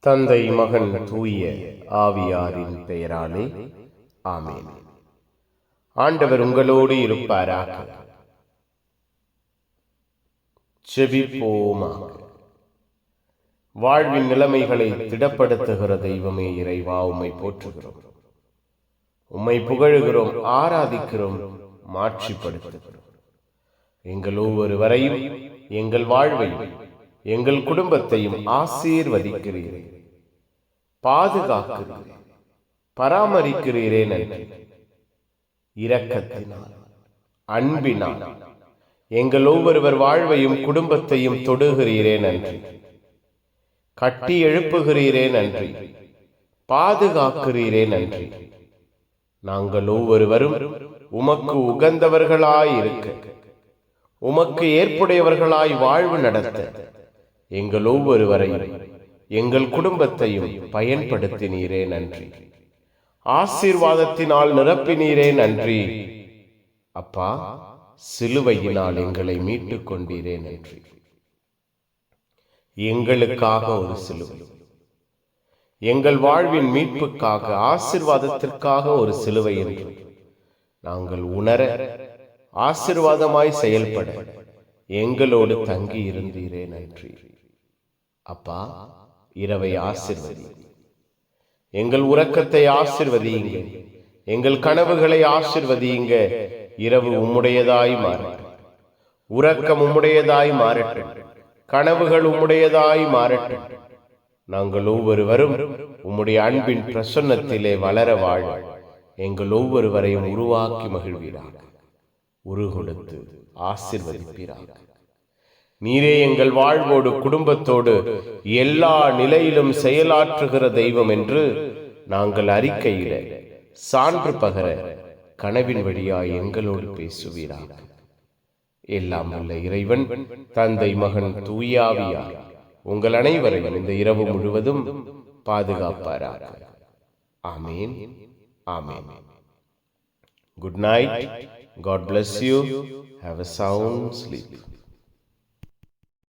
தந்தை மகன் தூய ஆவியாரின் பெயராலே ஆமென். ஆண்டவர் உங்களோடு இருப்பாராக. செபிப்போமாக. வாழ்வின் நிலைமைகளை திடப்படுத்துகிற தெய்வமே இறைவா உம்மை போற்றுகிறோம். உம்மை புகழுகிறோம் ஆராதிக்கிறோம் மாட்சிப்படுத்துகிறோம். எங்கள் ஒவ்வொருவரையும் எங்கள் வாழ்வையும் எங்கள் குடும்பத்தையும் ஆசீர்வதிக்கிறீரே. பாதுகாக்கிறீரே. பராமரிக்கிறீரே நன்றி இரக்கத்தினால். அன்பினால். எங்கள் ஒவ்வொருவர் வாழ்வையும் குடும்பத்தையும் தொடுகிறீரே நன்றி கட்டி எழுப்புகிறீரே நன்றி பாதுகாக்கிறீரே நன்றி நாங்கள் ஒவ்வொருவரும் உமக்கு உகந்தவர்களாய் இருக்க உமக்கு ஏற்புடையவர்களாய் வாழ்வு நடத்த எங்கள் ஒவ்வொருவரையும் எங்கள் குடும்பத்தையும் பயன்படுத்தினீரே நன்றி. ஆசீர்வாதத்தினால் நிரப்பினீரே நன்றி. அப்பா சிலுவையினால் எங்களை மீட்டுக் கொண்டீரே நன்றி. எங்களுக்காக ஒரு சிலுவை. எங்கள் வாழ்வின் மீட்புக்காக ஆசிர்வாதத்திற்காக ஒரு சிலுவை என்று நாங்கள் உணர ஆசிர்வாதமாய் செயல்பட எங்களோடு தங்கி இருந்தீரே நன்றி. அப்பா இரவை ஆசிர்வதி. எங்கள் உறக்கத்தை ஆசிர்வதியுங்க எங்கள் கனவுகளை ஆசிர்வதியுங்க இரவு உம்முடையதாய் மாறட்டும். உறக்கம் உம்முடையதாய் மாறட்டும். கனவுகள் உம்முடையதாய் மாறட்டும். நாங்கள் ஒவ்வொருவரும் உம்முடைய அன்பின் பிரசன்னத்திலே வளர வாழ எங்கள் ஒவ்வொருவரையும் உருவாக்கி மகிழ்வீராக. உரு கொடுத்து ஆசிர்வதிப்பீராக. நீரே எங்கள் வாழ்வோடு குடும்பத்தோடு எல்லா நிலையிலும் செயலாற்றுகிற தெய்வம் என்று நாங்கள் அறிக்கையில சான்று பகர கனவின் வழியா எங்களோடு பேசுவீராக. எல்லாம் உள்ள இறைவன் தந்தை மகன் தூயாவியா உங்கள் அனைவரையும் இந்த இரவு முழுவதும் பாதுகாப்பாராக. ஆமீன் ஆமீன். Good night God bless you have a sound sleep